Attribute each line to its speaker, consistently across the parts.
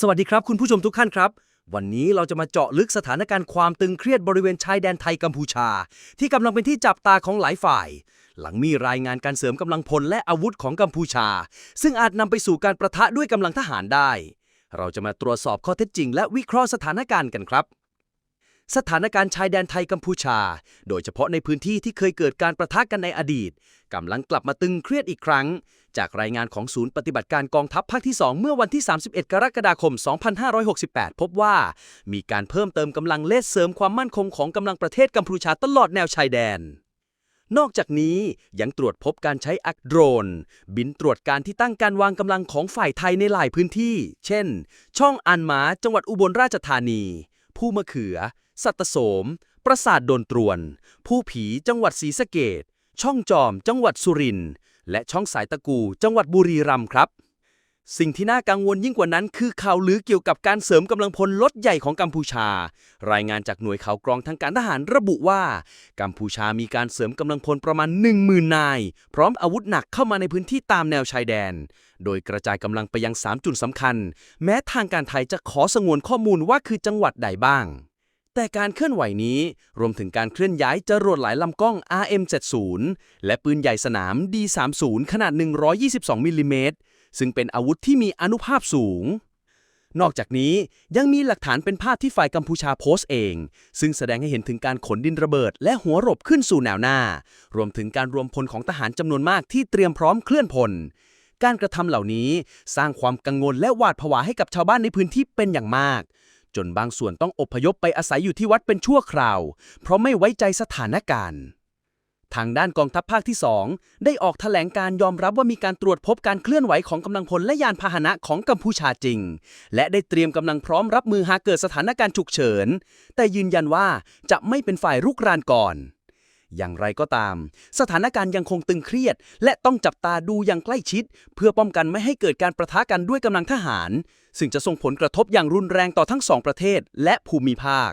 Speaker 1: สวัสดีครับคุณผู้ชมทุกท่านครับ วันนี้เราจะมาเจาะลึกสถานการณ์ความตึงเครียดบริเวณชายแดนไทยกัมพูชา ที่กำลังเป็นที่จับตาของหลายฝ่าย หลังมีรายงานการเสริมกำลังพลและอาวุธของกัมพูชา ซึ่งอาจนำไปสู่การประทะด้วยกำลังทหารได้ เราจะมาตรวจสอบข้อเท็จจริง และวิเคราะห์สถานการณ์กันครับ สถานการณ์ชายแดนไทยกัมพูชา โดยเฉพาะในพื้นที่ที่เคยเกิดการประทะกันในอดีตกำลังกลับมาตึงเครียดอีกครั้ง จากรายงานของศูนย์ปฏิบัติการกองทัพภาคที่ 2 เมื่อวันที่ 31 กรกฎาคม 2568 พบว่า มีการเพิ่มเติมกำลังเลสเสริมความมั่นคงของกำลังประเทศกัมพูชาตลอดแนวชายแดน นอกจากนี้ยังตรวจพบการใช้อักโดรน บินตรวจการที่ตั้งการวางกำลังของฝ่ายไทยในหลายพื้นที่ เช่น ช่องอันหมาจังหวัดอุบลราชธานี ผู้มะเขือ สัตโสม ปราสาทโดนตรวน ผู้ผีจังหวัดศรีสะเกดช่องจอม จังหวัดสุรินทร์ และช่องสายตะกู จังหวัดบุรีรัมย์ครับ สิ่งที่น่ากังวลยิ่งกว่านั้นคือข่าวลือเกี่ยวกับการเสริมกำลังพลลดใหญ่ของกัมพูชา รายงานจากหน่วยข่าวกรองทางการทหารระบุว่า กัมพูชามีการเสริมกำลังพลประมาณ 10,000 นาย พร้อมอาวุธหนักเข้ามาในพื้นที่ตามแนวชายแดน โดยกระจายกำลังไปยัง 3 จุดสำคัญ แม้ทางการไทยจะขอสงวนข้อมูลว่าคือจังหวัดใดบ้าง แต่การเคลื่อนไหวนี้รวมถึงการเคลื่อนย้ายจรวดหลายลำกล้อง RM70 และปืนใหญ่สนาม D30 ขนาด 122 มิลลิเมตร ซึ่งเป็นอาวุธที่มีอนุภาพสูง นอกจากนี้ยังมีหลักฐานเป็นภาพที่ฝ่ายกัมพูชาโพสต์เอง ซึ่งแสดงให้เห็นถึงการขนดินระเบิด และหัวรบขึ้นสู่แนวหน้า รวมถึงการรวมพลของทหารจำนวนมากที่เตรียมพร้อมเคลื่อนพลการกระทำเหล่านี้สร้างความกังวลและหวาดผวาให้กับชาวบ้านในพื้นที่เป็นอย่างมาก จนบางส่วนต้องอพยพไปอาศัยอยู่ที่วัดเป็นชั่วคราว เพราะไม่ไว้ใจสถานการณ์ ทางด้านกองทัพภาคที่ 2 ได้ออกแถลงการยอมรับว่ามีการตรวจพบการเคลื่อนไหวของกำลังพลและยานพาหนะของกัมพูชาจริง และได้เตรียมกำลังพร้อมรับมือหากเกิดสถานการณ์ฉุกเฉิน แต่ยืนยันว่าจะไม่เป็นฝ่ายรุกรานก่อน อย่างไรก็ตาม สถานการณ์ยังคงตึงเครียด และต้องจับตาดูอย่างใกล้ชิด เพื่อป้องกันไม่ให้เกิดการประทะกันด้วยกำลังทหาร ซึ่งจะส่งผลกระทบอย่างรุนแรงต่อทั้งสองประเทศ และภูมิภาค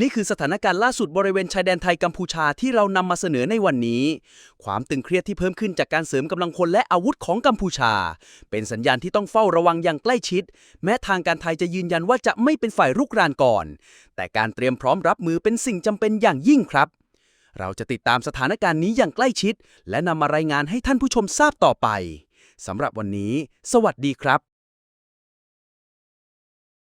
Speaker 1: นี่คือสถานการณ์ล่าสุดบริเวณชายแดนไทยกัมพูชาที่เรานำมาเสนอในวันนี้ ความตึงเครียดที่เพิ่มขึ้นจากการเสริมกำลังพลและอาวุธของกัมพูชา เป็นสัญญาณที่ต้องเฝ้าระวังอย่างใกล้ชิด แม้ทางการไทยจะยืนยันว่าจะไม่เป็นฝ่ายรุกรานก่อน แต่การเตรียมพร้อมรับมือเป็นสิ่งจำเป็นอย่างยิ่งครับ เราจะติดตามสถานการณ์นี้อย่างใกล้ชิด และนำมารายงานให้ท่านผู้ชมทราบต่อไปสำหรับวันนี้ สวัสดีครับ